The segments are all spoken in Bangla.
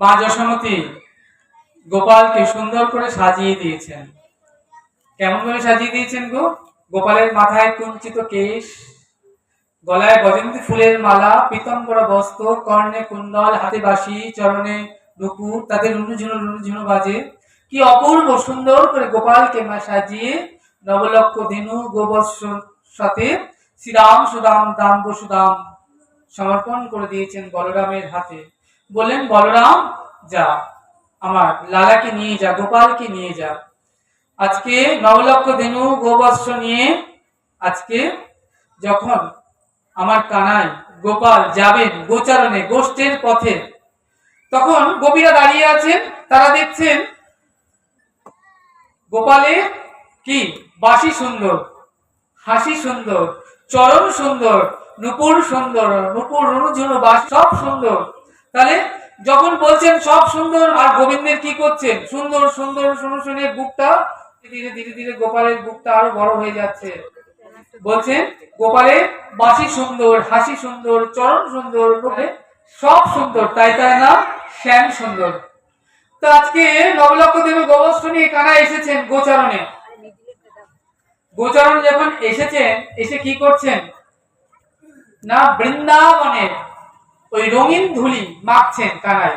মা যশোমতী গোপালকে সুন্দর করে সাজিয়ে দিয়েছেন। কেমন করে সাজিয়ে দিয়েছেন গো? গোপালের মাথায় কুঞ্চিত কেশ, গলায় বজন্তী ফুলের মালা, পীতম্বরা বস্ত্র, কর্ণে কুণ্ডল, হাতে বাঁশি, চরণে নুপুর, তাদের রুনুঝুনো রুনুঝুনো বাজে। কি অপূর্ব সুন্দর করে গোপালকে মা সাজিয়ে নবলক্ষ ধেনু গোবৎস সাথে শ্রীরাম সুদাম দাম বসুদাম সমর্পণ করে দিয়েছেন বলরামের হাতে। বললেন, বলরাম, যা। আমার লালাকে নিয়ে যা, গোপালকে নিয়ে যা। আজকে নবলক্ষ ধেনু গোবৎস নিয়ে আজকে যখন আমার কানাই গোপাল যাবেন গোচারণে, গোষ্ঠের পথে, তখন গোপীরা দাঁড়িয়ে আছেন, তারা দেখছেন গোপালের কি? বাসি সুন্দর, হাসি সুন্দর, চরণ সুন্দর, নুপুর সুন্দর, নুপুর রুনুঝুনু বাস সব সুন্দর। তাহলে যখন বলছেন সব সুন্দর, আর গোবিন্দের কি করছেন? সুন্দর সুন্দর, শুনে শুনে বুকটা ধীরে ধীরে ধীরে গোপালের বুকটা আরও বড় হয়ে যাচ্ছে। বলছেন গোপালের বাসি সুন্দর, হাসি সুন্দর, চরণ সুন্দর সব সুন্দর, তাই তাই না শ্যাম সুন্দর। তো আজকে নবলক্ষ দেবের গোবস্ত্র নিয়ে কারা এসেছেন গোচারণে? গোচারণ যখন এসেছেন, এসে কি করছেন? না, বৃন্দাবনে ওই রঙিন ধুলি মাখছেন কানাই।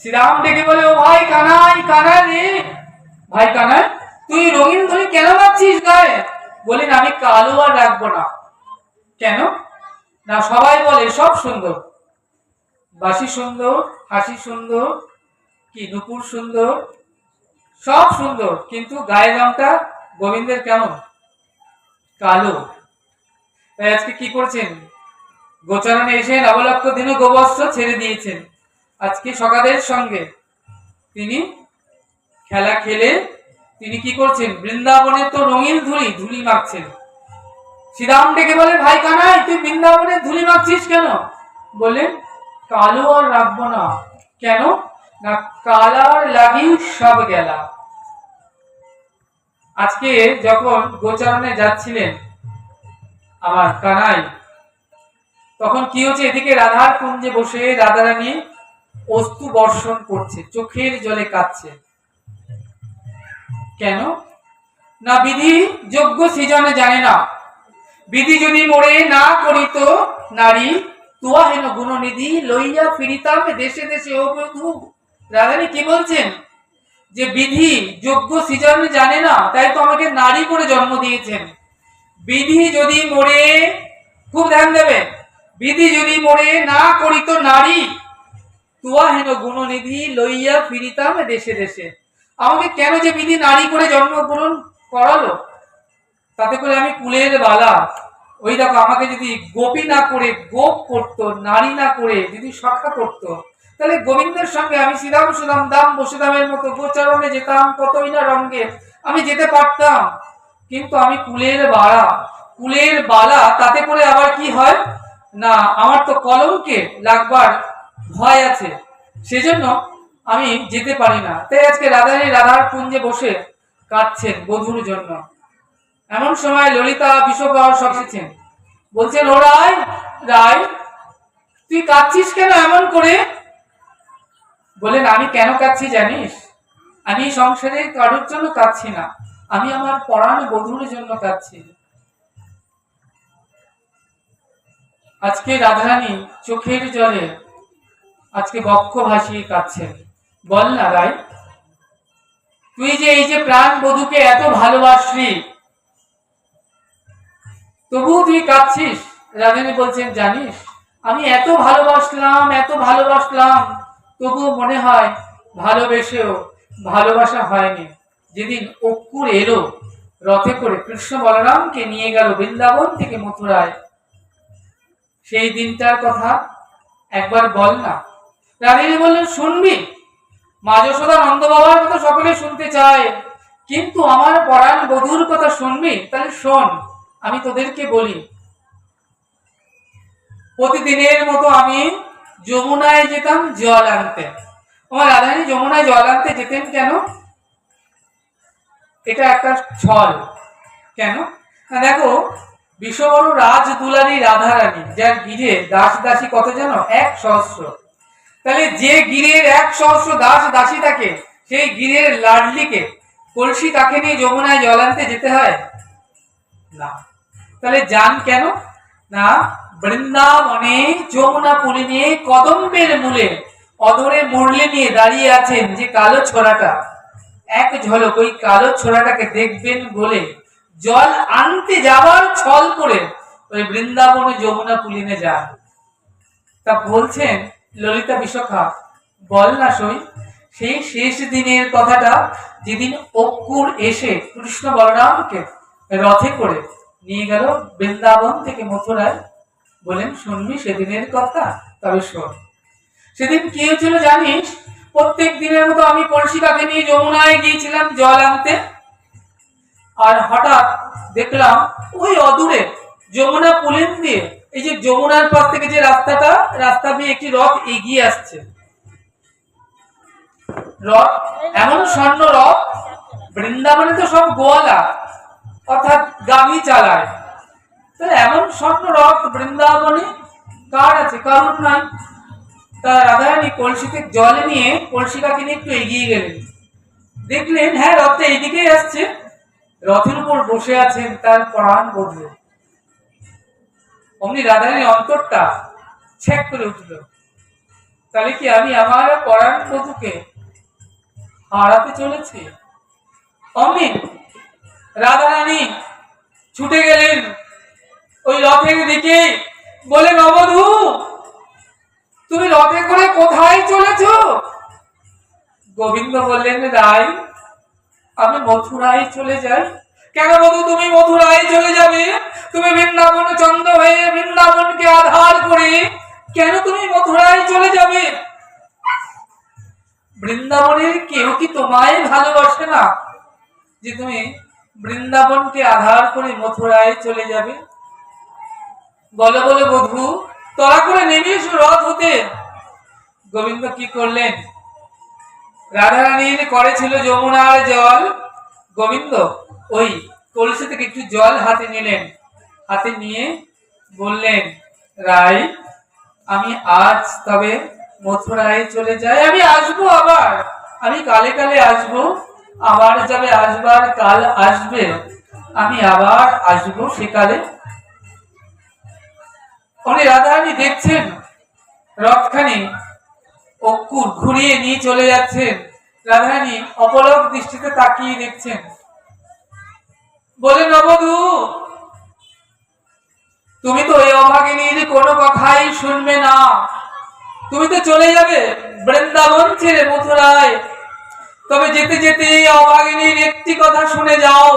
শ্রীরাম ডেকে বলে, ও ভাই কানাই কানাই রে। ভাই কানাই, তুই রঙিন ধুলি কেন মাখছিস গায়ে? বলেন, আমি কালো আর রাখব না। কেন? না, সবাই বলে, সব সুন্দর। বাসি সুন্দর, হাসি সুন্দর, কি নুপুর সুন্দর? সব সুন্দর, কিন্তু গায়ের রংটা গোবিন্দের কেমন? কালো। তাই আজকে কি করছেন? গোচারণে এসে নবলক্ষ দিনও গোবস্ত্র ছেড়ে দিয়েছেন। আজকে সকালের সঙ্গে তিনি খেলা খেলে তিনি কি করছেন? বৃন্দাবনে তো রঙিন ধুলি ধুলি মাখছেন। শ্রীরাম ডেকে বলে, ভাই কানাই, তুই বৃন্দাবনে ধুলি মাখছিস কেন? বললেন কালো আর রাখব না। কেন? না কালার লাগি সব গেলা আজকে যখন গোচারণে যাচ্ছিলেন আমার কানাই তখন কি হচ্ছে? এদিকে রাধার কুঞ্জে বসে রাধারানী অস্তু বর্ষণ করছে, চোখের জলে কাঁদছে। কেন? না, বিধি যোগ্য সৃজনে জানে না। বিধি যদি মোড়ে না করিত নারী, তুয়া হেন গুণনিধি লইয়া ফিরিতাম দেশে দেশে ও বধূ রাধানী কি বলছেন? যে বিধি যোগ্য সৃজন জানে না, তাই তো আমাকে নারী করে জন্ম দিয়েছেন। বিধি যদি মোড়ে খুব ধ্যান দেবে বিধি যদি মোড়ে না করিত নারী, তুয়া হেন গুণনিধি লইয়া ফিরিতাম দেশে দেশে। আমাকে কেন যে বিধি নারী করে জন্মগ্রহণ করালো? তাতে করে আমি কুলের বালা। ওই দেখো, আমাকে যদি গোপী না করে, গোপ করতো, নারী না করে, যদি সখা করতো, তাহলে গোবিন্দের সঙ্গে আমি শ্রীরাম সুদাম, দাম বসুদামের মতো গোচরণে যেতাম, কতই না রঙ্গে। আমি যেতে পারতাম, কিন্তু আমি কুলের বাড়া কুলের বালা, তাতে করে আবার কি হয়? না, আমার তো কলমকে লাগবার ভয় আছে। সেজন্য আমি যেতে পারি না। তাই আজকে রাধারী রাধার কুঞ্জে বসে কাঁদছেন বধুর জন্য। এমন সময় ললিতা বিশ্বকর সব এসেছেন বলছেন ও রায় রায় তুই কাঁদছিস কেন এমন করে? বলেন, আমি কেন কাঁদছি জানিস? আমি সংসারে কারোর জন্য কাঁদছি না। আমি আমার পরাণ বধুর জন্য কাঁদছি। আজকে রাধারানী চোখের জলে আজকে বক্ষ ভাসিয়ে কাঁদছেন। বল না রায় তুই যে এই যে প্রাণ বধূকে এত ভালোবাসলি, তবুও তুই কাঁদছিস? রাধানী বলছেন, জানিস? আমি এত ভালোবাসলাম এত ভালোবাসলাম, তবুও মনে হয় ভালোবেসেও ভালোবাসা হয়নি। যেদিন অক্কুর এলো, রথে করে কৃষ্ণ বলরামকে নিয়ে গেল বৃন্দাবন থেকে মথুরায়। সেই দিনটার কথা একবার বল না। রাধিনী বললেন, শুনবি? মা যশোদা নন্দ বাবার কথা সকলে শুনতে চায়। কিন্তু আমার পরাণ বধুর কথা শুনবি? তাহলে শোন, আমি তোদেরকে বলি। প্রতিদিনের মতো আমি যমুনায় যেতাম জল আনতে। আমার রাধারানী যমুনায় জল আনতে যেতেন কেন? এটা একটা ছল। কেন? দেখো বিশ্ববড় রাজ দুলারি রাধারানী, যার গিরে দাস দাসী কত যেন? এক সহস্র। তাহলে যে গিরের এক সহস্র দাস দাসী থাকে সেই গিরের লাডলিকে, কলসি কাকে নিয়ে যমুনায় জল আনতে যেতে হয়? না। তাহলে যান কেন? না, বৃন্দাবনে যমুনা পুলি নিয়ে কদম্বের মূলে অদরে মুরলি নিয়ে দাঁড়িয়ে আছেন যে কালো ছোড়াটা। এক ঝলক ওই কালো ছোড়াটাকে দেখবেন বলে জল আনতে যাবার ছল করে ওই বৃন্দাবনে যমুনা পুলিনে যান তা বলছেন ললিতা বিশাখা, বল না সই, সেই শেষ দিনের কথাটা যেদিন অক্কুর এসে কৃষ্ণ বলরামকে রথে করে নিয়ে গেল বৃন্দাবন থেকে মথুরায়। বলেন, শুনবি সেদিনের কথা, তবে শোন। সেদিন কি হয়েছিল জানিস? প্রত্যেক দিনের মতো আমি কলসিকাকে নিয়ে যমুনায় গিয়েছিলাম জল আনতে। আর হঠাৎ দেখলাম ওই অদূরে যমুনা পুলেন দিয়ে এই যে যমুনার পাশ থেকে যে রাস্তাটা, রাস্তা দিয়ে একটি রথ এগিয়ে আসছে। রথ, এমন স্বর্ণ রথ, বৃন্দাবনে তো সব গোয়ালা, অর্থাৎ গাভী চালায়। তো এমন স্বর্ণ রথ বৃন্দাবনে কার আছে? কারণ নাই। তা রাধারানী কলসিতে জলে নিয়ে কলসিকাকে নিয়ে একটু এগিয়ে গেলেন। দেখলেন হ্যাঁ রথটা এইদিকেই আসছে। রথের উপর বসে আছেন তার প্রাণ বধূ। অমনি রাধারানী অন্তরটা ছেক করে উঠল। তাহলে কি আমি আমার পরাণ বধূকে হারাতে চলেছি? অমনি রাধারানী ছুটে গেলেন ওই রথের দিকে। বলে, নবধূ, তুমি রথে করে কোথায় চলেছ? গোবিন্দ বললেন, রায় আমি মথুরায় চলে যাই। কেন বধু তুমি মথুরায় চলে যাবে? তুমি বৃন্দাবন চন্দ্র হয়ে বৃন্দাবনকে আধার করে কেন তুমি মথুরায় চলে যাবে? বৃন্দাবনের কেউ কি তোমায় ভালোবাসে না? যে তুমি বৃন্দাবনকে আধার করে মথুরায় চলে যাবে? বলে বলে বধু তরা করে নেমে এসো রথ হতে। গোবিন্দ কি করলেন? রাধারানীর করেছিল যমুনার জল। গোবিন্দ, ওই কলসি থেকে একটু জল হাতে নিলেন। হাতে নিয়ে বললেন, রাই, আমি আজ তবে মথুরায় চলে যাই। আমি আসব আবার। আমি কালে কালে আসব। আবার যাবে আসবার কাল আসবে। আমি আবার আসব সেকালে উনি রাধারানী দেখছেন, রথখানি অক্ষুর ঘুরিয়ে নিয়ে চলে যাচ্ছেন। রাধারানী অপলক দৃষ্টিতে তাকিয়ে দেখছেন। বলে নবধূ তুমি তো এই অভাগিনীর কোনো কথাই শুনবে না। তুমি তো চলে যাবে বৃন্দাবন ছেড়ে মথুরায়। তবে যেতে যেতে এই অভাগিনীর একটি কথা শুনে যাও।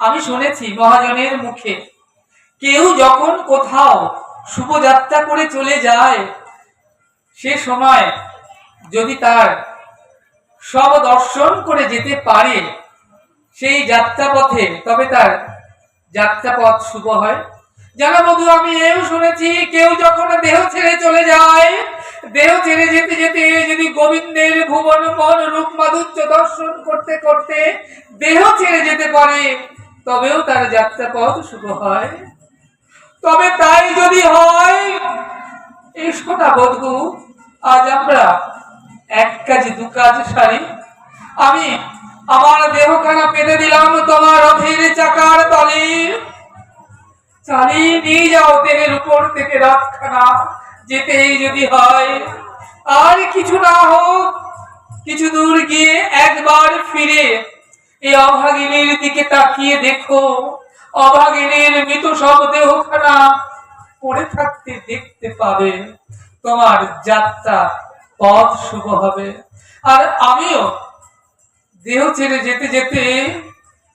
আমি শুনেছি মহাজনের মুখে, কেউ যখন কোথাও শুভযাত্রা করে চলে যায়। সে সময় যদি তার সব দর্শন করে যেতে পারে সেই যাত্রাপথে, তবে তার যাত্রাপথ শুভ হয়। জানা বধু আমি এও শুনেছি, কেউ যখন দেহ ছেড়ে চলে যায়, দেহ ছেড়ে যেতে যেতে যদি গোবিন্দের ভুবন মন রূপ, মাধুর্য দর্শন করতে করতে দেহ ছেড়ে যেতে পারে, তবেও তার যাত্রাপথ শুভ হয়। তবে তাই যদি হয়, এই শোনা বধু আজ আমরা এক কাজ, দু কাজ সারি। আমি আমার দেহখানা পেতে দিলাম তোমার রথের চাকার তলে। চালিয়ে নিয়ে যাও দেহের উপর থেকে রাতখানা, যেতেই যদি হয়। আর কিছু না হোক, কিছু দূর গিয়ে একবার ফিরে এই অভাগিনীর দিকে তাকিয়ে দেখো। অভাগিনীর মৃত সব দেহখানা পড়ে থাকতে দেখতে পাবে। তোমার যাত্রা পথ শুভ হবে। আর আমিও দেহ ছেড়ে যেতে যেতে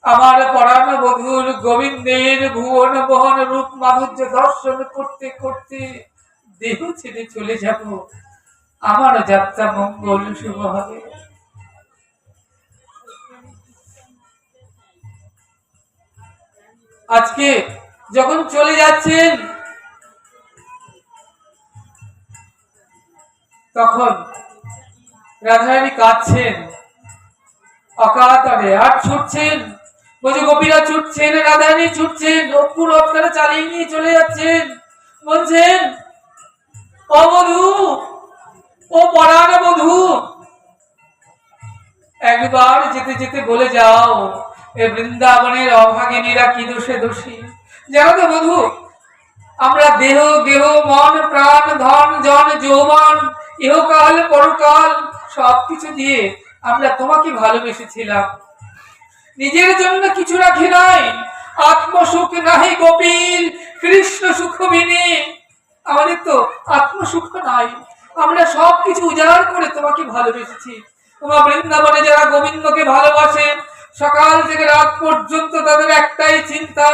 আমার পরাণ বধুর গোবিন্দের ভুবন বহন রূপ মাধুর্য দর্শন করতে করতে দেহ ছেড়ে চলে যাব। আমার যাত্রা মঙ্গল শুভ হবে। আজকে যখন চলে যাচ্ছেন, তখন রাধারানী কাঁদছেন অকাতরে আর ছুটছেন বলছে গোপীরা ছুটছেন, রাধারানী ছুটছেন অপুর রথখানা চালিয়ে নিয়ে চলে যাচ্ছেন। বলছেন, ও বধু, ও পরাণ বধু, একবার যেতে যেতে বলে যাও এ বৃন্দাবনের অভাগিনীরা কি দোষে দোষী? জানো তো বধু আমরা দেহ, গেহ, মন, প্রাণ, ধন, জন, যৌবন, ইহকাল, পরকাল, সবকিছু দিয়ে আমরা তোমাকে ভালোবেসেছিলাম। নিজের জন্য কিছু রাখি নাই। আত্মসুখ নাহি গোপীর কৃষ্ণ সুখ বিনে। আমাদের তো আত্মসুখ নাই। আমরা সব কিছু উজাড় করে তোমাকে ভালোবেসেছি। তোমার বৃন্দাবনে যারা গোবিন্দকে ভালোবাসে সকাল থেকে রাত পর্যন্ত তাদের একটাই চিন্তা,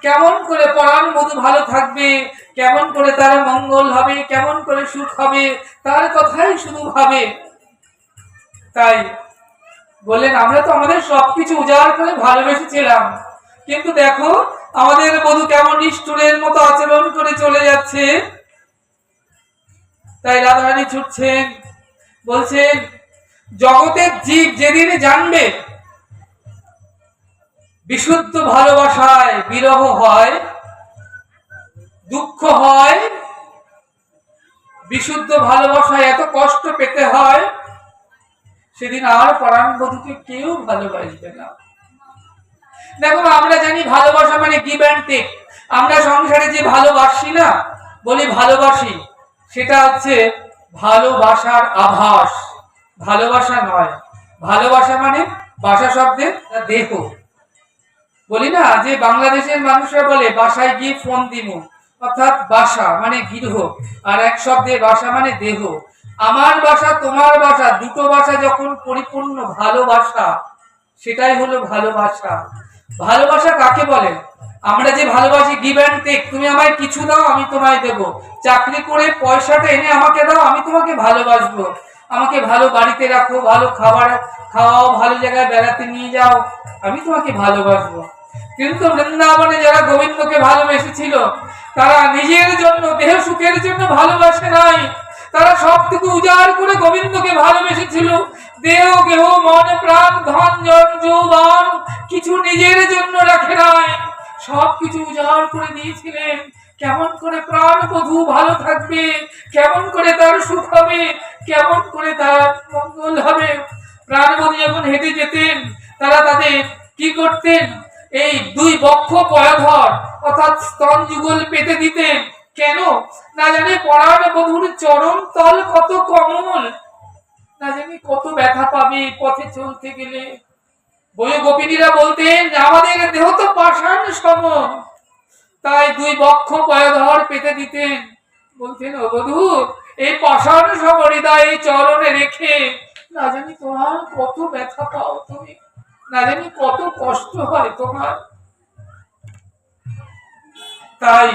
কেমন করে পরাণ মধু ভালো থাকবে, কেমন করে তার মঙ্গল হবে, কেমন করে সুখ হবে, তার কথাই শুধু ভাবে। তাই বললেন, আমরা তো আমাদের সবকিছু উজাড় করে ভালোবেসেছিলাম। কিন্তু দেখো, আমাদের বধু কেমন নিষ্ঠুরের মতো আচরণ করে চলে যাচ্ছে। তাই রাধারানী ছুটছেন, বলছেন, জগতের জীব যেদিন জানবে বিশুদ্ধ ভালোবাসায় বিরহ হয়, দুঃখ হয়, বিশুদ্ধ ভালোবাসায় এত কষ্ট পেতে হয়, সেদিন আর পরাণ বধূকে কেউ ভালোবাসবে না। দেখো, আমরা জানি ভালোবাসা মানে গিভ অ্যান্ড টেক আমরা সংসারে যে ভালোবাসি না, বলি ভালোবাসি, সেটা হচ্ছে ভালোবাসার আভাস। ভালোবাসা নয়। ভালোবাসা মানে বাসা শব্দে দেহ। বলি না যে বাংলাদেশের মানুষরা বলে, বাসায় গিয়ে ফোন দিমু। অর্থাৎ বাসা মানে গৃহ, আর এক শব্দে বাসা মানে দেহ। আমার বাসা, তোমার বাসা, দুটো বাসা যখন পরিপূর্ণ ভালোবাসা, সেটাই হলো ভালোবাসা। ভালোবাসা কাকে বলে? আমরা যে ভালোবাসি গিভ অ্যান্ড টেক তুমি আমায় কিছু দাও, আমি তোমায় দেব। চাকরি করে পয়সাটা এনে আমাকে দাও, আমি তোমাকে ভালোবাসবো। আমাকে ভালো বাড়িতে রাখো, ভালো খাবার খাওয়াও, ভালো জায়গায় বেড়াতে নিয়ে যাও, আমি তোমাকে ভালোবাসবো। কিন্তু বৃন্দাবনে যারা গোবিন্দকে ভালোবেসেছিল, তারা নিজের জন্য, দেহ সুখের জন্য ভালোবাসে নাই। তারা সবটুকু উজাড় করে গোবিন্দকে ভালোবেসেছিল। দেহ গেহ মন, প্রাণ, ধন, জন, যৌবন কিছু নিজের জন্য রাখে নাই। উজাড় করে দিয়েছিলেন। কেমন করে প্রাণ বধূ ভালো থাকবে, কেমন করে তার সুখ হবে, কেমন করে তার মঙ্গল হবে। প্রাণবধূ যখন হেঁটে যেতেন, তারা তাদের কি করতেন? এই দুই বক্ষ পয়াধর অর্থাৎ স্তন যুগল পেতে দিতেন। কেন? না জানি পরাণ বধুর চরম তল কত কমল। না জানি কত ব্যথা পাবে পথে চলতে গেলে। বই গোপিনীরা বলতেন, আমাদের দেহ তো পাষাণ সম তাই দুই বক্ষ পয়ধর পেতে দিতেন। বলতেন, ও বধু এই পাষাণ সম হৃদয় চরণে রেখে। না জানি তোমার কত ব্যথা পাও তুমি। না জানি কত কষ্ট হয় তোমার। তাই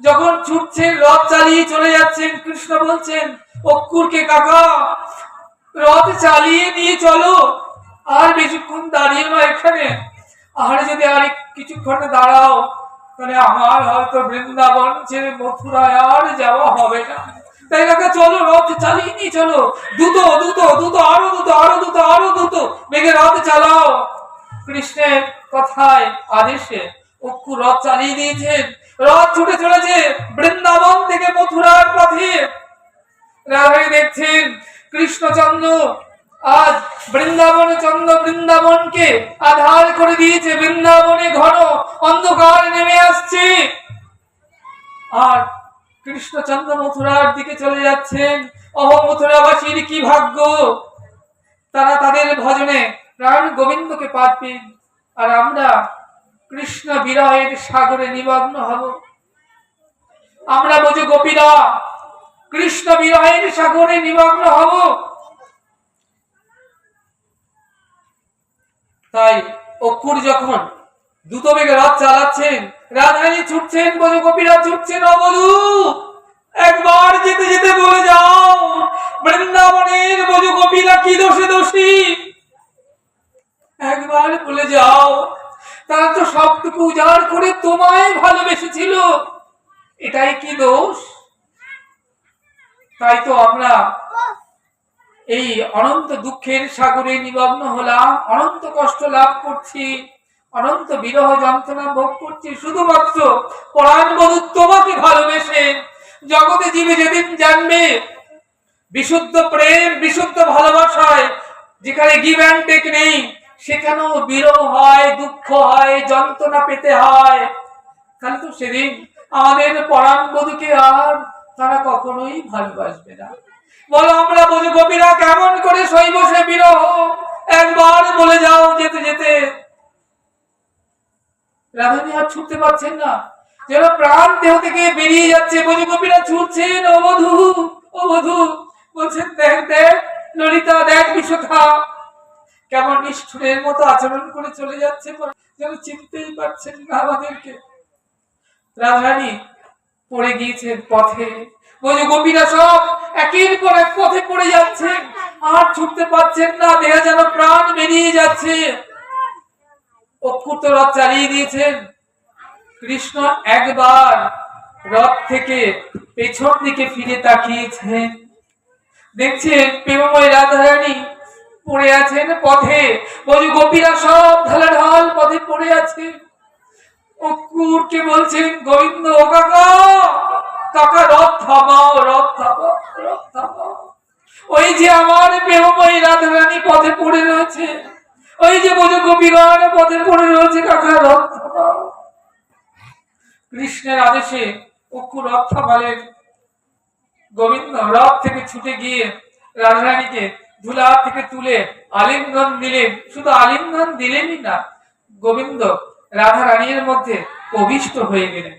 যখন ছুটছেন রথ চালিয়ে চলে যাচ্ছেন, কৃষ্ণ বলছেন অক্ষুরকে কাকা, রথ চালিয়ে নিয়ে চলো। আর বেশিক্ষণ দাঁড়িয়ে না এখানে। আর যদি আর কিছুক্ষণ দাঁড়াও, তাহলে আমার হয়তো বৃন্দাবন ছেড়ে মথুরায় আর যাওয়া হবে না। তাই কাকা চলো রথ চালিয়ে নিয়ে চলো। দ্রুত দ্রুত দ্রুত আরও দ্রুত আরও দ্রুত আরও দ্রুত বেগে রথ চালাও। কৃষ্ণের কথায় আদেশে অক্ষু রথ চালিয়ে দিয়েছেন। রথ ছুটে চলেছে বৃন্দাবন থেকে মথুরার পথে। রাধাই দেখছেন কৃষ্ণচন্দ্র। আজ বৃন্দাবন চন্দ্র বৃন্দাবনকে আধার করে দিয়েছে। বৃন্দাবনে ঘন অন্ধকার নেমে আসছে। আর কৃষ্ণচন্দ্র মথুরার দিকে চলে যাচ্ছেন। অহ মথুরাবাসীর কি ভাগ্য? তারা তাদের ভজনে প্রাণ গোবিন্দকে পাবেন আর আমরা কৃষ্ণ বিরহের সাগরে নিমগ্ন হব। আমরা বোঝো গোপীরা কৃষ্ণ বিরহের সাগরে নিমগ্ন হব। তাই অক্ষুর যখন দ্রুত বেগে রথ চালাচ্ছেন রাধারানী ছুটছেন বোঝো গোপীরা ছুটছেন অবধু। একবার যেতে যেতে বলে যাও, বৃন্দাবনের বোঝো গোপীরা কি দোষে দোষী? একবার বলে যাও, তারা তো সবটুকু উজাড় করে তোমায় ভালোবেসেছিল। এটাই কি দোষ? তাই তো আমরা এই অনন্ত দুঃখের সাগরে নিমগ্ন হলাম, অনন্ত কষ্ট লাভ করছি। অনন্ত বিরহ যন্ত্রণা ভোগ করছি, শুধুমাত্র পরাণ বধূ তোমাকে ভালোবেসে। জগতে জীবে যেদিন জানবে বিশুদ্ধ প্রেম, বিশুদ্ধ ভালোবাসায়, যেখানে গিভ অ্যান্ড টেক নেই, সেখানেও বিরহ হয়, দুঃখ হয়, যন্ত্রণা পেতে হয়। তাহলে তো সেদিন আমাদের পরাণ বধুকে আর তারা কখনোই ভালোবাসবে না। বলো আমরা বোঝো গোপীরা কেমন করে শৈব সে বিরহ? একবার বলে যাও যেতে যেতে। রাধানি আর ছুটতে পারছেন না। যেন প্রাণ দেহ থেকে বেরিয়ে যাচ্ছে গোপীরা ছুটছেন ও বধু ও বধু। বলছেন, দেখ দেখ, ললিতা, দেখ বিশোখা। কেমন নিষ্ঠুরের মতো আচরণ করে চলে যাচ্ছে, যেন চিনতেই পারছেন না আমাদেরকে। রাধারানী পড়ে গিয়েছেন পথে। বোঝো গোপীরা সব একের পর এক পথে পড়ে যাচ্ছে আর ছুটতে পারছেন না, দেহ যেন প্রাণ বেরিয়ে যাচ্ছে। অক্ষুত রথ চালিয়ে দিয়েছেন। কৃষ্ণ একবার রথ থেকে পেছন দিকে ফিরে তাকিয়েছেন। দেখছেন প্রেমময় রাধারানী পড়ে আছেন পথে। বলি গোপীরা সব ঢালাঢাল পথে পড়ে আছে। অকুরকে বলছেন, গোবিন্দ, ও কাকা কাকা, রথ থামাও রথ থামাও রথ থামাও। ওই যে আমার প্রেমময় রাধারানী পথে পড়ে রয়েছে। ওই যে বোঝো গোপীগণ, পথে পড়ে রয়েছে কাকা রথ কৃষ্ণের আদেশে অক্ষু থামালেন গোবিন্দ রথ থেকে ছুটে গিয়ে রাধারানীকে ধুলা থেকে তুলে আলিঙ্গন দিলেন। শুধু আলিঙ্গন দিলেনই না, গোবিন্দ রাধা রানীর মধ্যে প্রবিষ্ট হয়ে গেলেন।